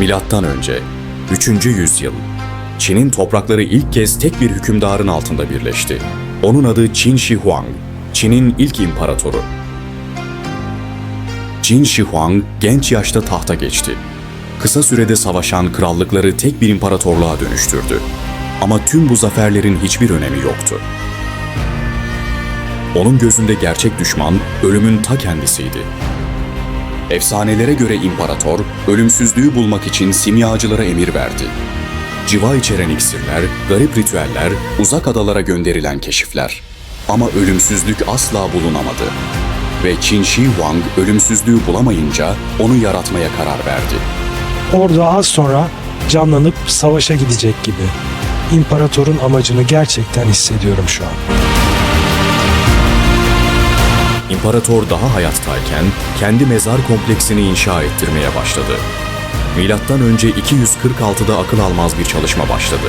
Milattan önce 3. yüzyıl. Çin'in toprakları ilk kez tek bir hükümdarın altında birleşti. Onun adı Qin Shi Huang. Çin'in ilk imparatoru. Qin Shi Huang genç yaşta tahta geçti. Kısa sürede savaşan krallıkları tek bir imparatorluğa dönüştürdü. Ama tüm bu zaferlerin hiçbir önemi yoktu. Onun gözünde gerçek düşman ölümün ta kendisiydi. Efsanelere göre imparator, ölümsüzlüğü bulmak için simyacılara emir verdi. Civa içeren iksirler, garip ritüeller, uzak adalara gönderilen keşifler. Ama ölümsüzlük asla bulunamadı. Ve Qin Shi Huang ölümsüzlüğü bulamayınca onu yaratmaya karar verdi. Orada az sonra canlanıp savaşa gidecek gibi. İmparatorun amacını gerçekten hissediyorum şu an. İmparator daha hayattayken kendi mezar kompleksini inşa ettirmeye başladı. Milattan önce 246'da akıl almaz bir çalışma başladı.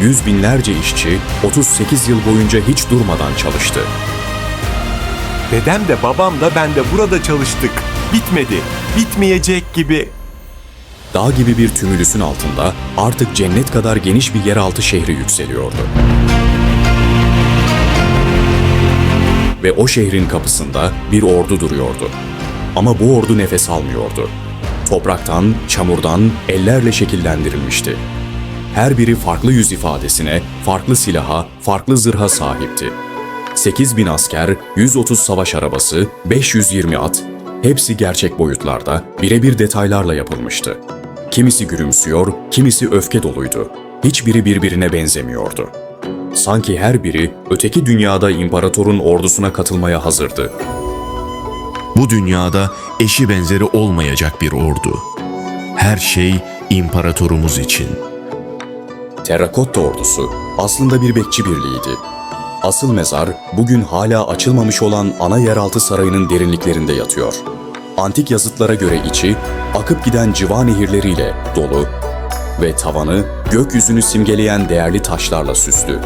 Yüz binlerce işçi 38 yıl boyunca hiç durmadan çalıştı. Dedem de babam da ben de burada çalıştık. Bitmedi. Bitmeyecek gibi. Dağ gibi bir tümülüsün altında artık cennet kadar geniş bir yeraltı şehri yükseliyordu. Ve o şehrin kapısında bir ordu duruyordu. Ama bu ordu nefes almıyordu. Topraktan, çamurdan, ellerle şekillendirilmişti. Her biri farklı yüz ifadesine, farklı silaha, farklı zırha sahipti. 8 bin asker, 130 savaş arabası, 520 at, hepsi gerçek boyutlarda, birebir detaylarla yapılmıştı. Kimisi gülümsüyor, kimisi öfke doluydu. Hiçbiri birbirine benzemiyordu. Sanki her biri öteki dünyada imparatorun ordusuna katılmaya hazırdı. Bu dünyada eşi benzeri olmayacak bir ordu. Her şey imparatorumuz için. Terrakotta ordusu aslında bir bekçi birliğiydi. Asıl mezar bugün hala açılmamış olan ana yeraltı sarayının derinliklerinde yatıyor. Antik yazıtlara göre içi akıp giden civa nehirleriyle dolu ve tavanı gökyüzünü simgeleyen değerli taşlarla süslü.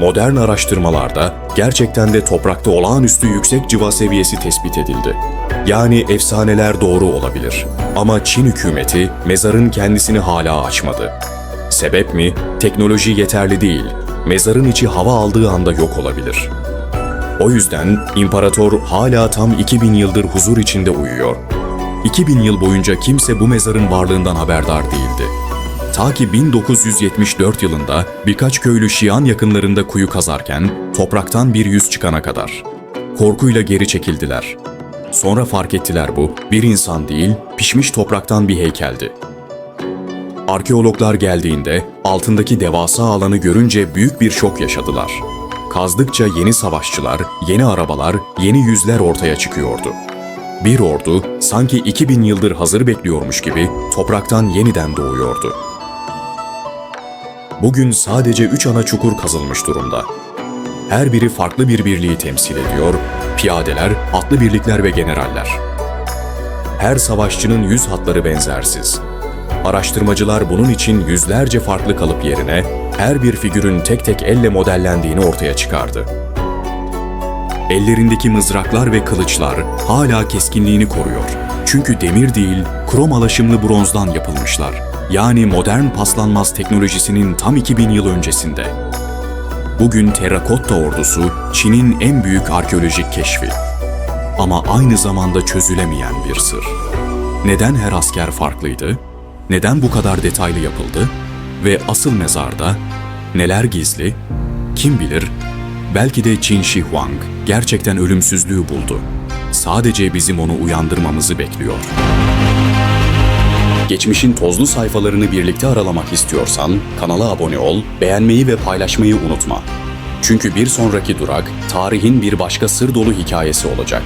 Modern araştırmalarda gerçekten de toprakta olağanüstü yüksek civa seviyesi tespit edildi. Yani efsaneler doğru olabilir. Ama Çin hükümeti mezarın kendisini hala açmadı. Sebep mi? Teknoloji yeterli değil. Mezarın içi hava aldığı anda yok olabilir. O yüzden imparator hala tam 2000 yıldır huzur içinde uyuyor. 2000 yıl boyunca kimse bu mezarın varlığından haberdar değildi. Ta ki 1974 yılında birkaç köylü Şian yakınlarında kuyu kazarken topraktan bir yüz çıkana kadar. Korkuyla geri çekildiler. Sonra fark ettiler bu bir insan değil, pişmiş topraktan bir heykeldi. Arkeologlar geldiğinde altındaki devasa alanı görünce büyük bir şok yaşadılar. Kazdıkça yeni savaşçılar, yeni arabalar, yeni yüzler ortaya çıkıyordu. Bir ordu sanki 2000 yıldır hazır bekliyormuş gibi topraktan yeniden doğuyordu. Bugün sadece üç ana çukur kazılmış durumda. Her biri farklı bir birliği temsil ediyor, piyadeler, atlı birlikler ve generaller. Her savaşçının yüz hatları benzersiz. Araştırmacılar bunun için yüzlerce farklı kalıp yerine her bir figürün tek tek elle modellendiğini ortaya çıkardı. Ellerindeki mızraklar ve kılıçlar hala keskinliğini koruyor. Çünkü demir değil, krom alaşımlı bronzdan yapılmışlar. Yani modern paslanmaz teknolojisinin tam 2000 yıl öncesinde. Bugün terrakotta ordusu Çin'in en büyük arkeolojik keşfi. Ama aynı zamanda çözülemeyen bir sır. Neden her asker farklıydı? Neden bu kadar detaylı yapıldı? Ve asıl mezarda neler gizli? Kim bilir? Belki de Qin Shi Huang gerçekten ölümsüzlüğü buldu. Sadece bizim onu uyandırmamızı bekliyor. Geçmişin tozlu sayfalarını birlikte aralamak istiyorsan kanala abone ol, beğenmeyi ve paylaşmayı unutma. Çünkü bir sonraki durak tarihin bir başka sır dolu hikayesi olacak.